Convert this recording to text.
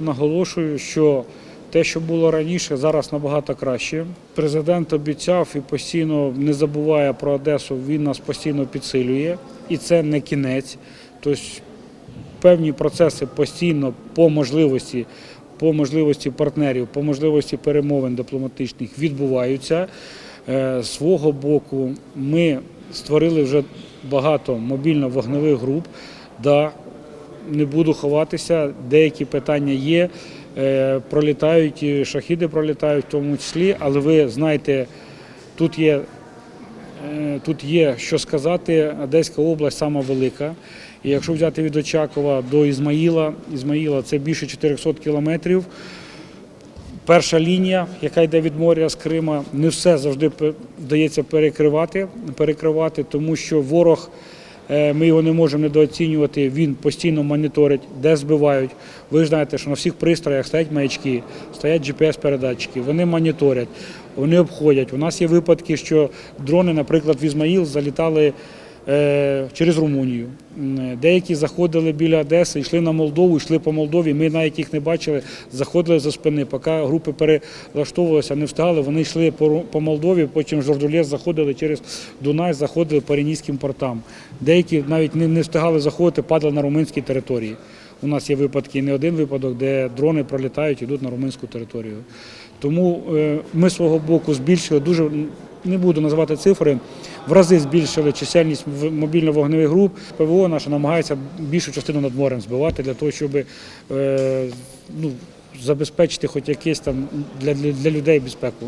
Наголошую, що те, що було раніше, зараз набагато краще. Президент обіцяв і постійно не забуває про Одесу. Він нас постійно підсилює, і це не кінець. Тобто певні процеси постійно по можливості, по можливості партнерів, по можливості перемовин дипломатичних відбуваються. Е, З свого боку, ми створили вже багато мобільно-вогневих груп. Да, не буду ховатися, деякі питання є. Е, Пролітають, і шахіди пролітають в тому числі, але ви знаєте, тут є, е, тут є що сказати. Одеська область сама велика. І якщо взяти від Очакова до Ізмаїла, Ізмаїла це більше 400 кілометрів. Перша лінія, яка йде від моря з Крима, не все завжди вдається перекривати, перекривати, тому що ворог, ми його не можемо недооцінювати, він постійно моніторить, де збивають. Ви ж знаєте, що на всіх пристроях стоять маячки, стоять GPS-передатчики, вони моніторять, вони обходять. У нас є випадки, що дрони, наприклад, в Ізмаїл залітали е, через Румунію. Деякі заходили біля Одеси, йшли на Молдову, йшли по Молдові. Ми навіть їх не бачили, заходили за спини. Поки групи перелаштовувалися, не встигали. Вони йшли по, Молдові, потім Жордулєс заходили через Дунай, заходили по Ренійським портам. Деякі навіть не, встигали заходити, падали на румунській території. У нас є випадки, не один випадок, де дрони пролітають і йдуть на румунську територію. Тому е, ми свого боку збільшили дуже не буду називати цифри. В рази збільшили чисельність мобільно-вогневих груп. ПВО наша намагається більшу частину над морем збивати для того, щоб е, ну, забезпечити хоч якесь там для, для, для людей безпеку.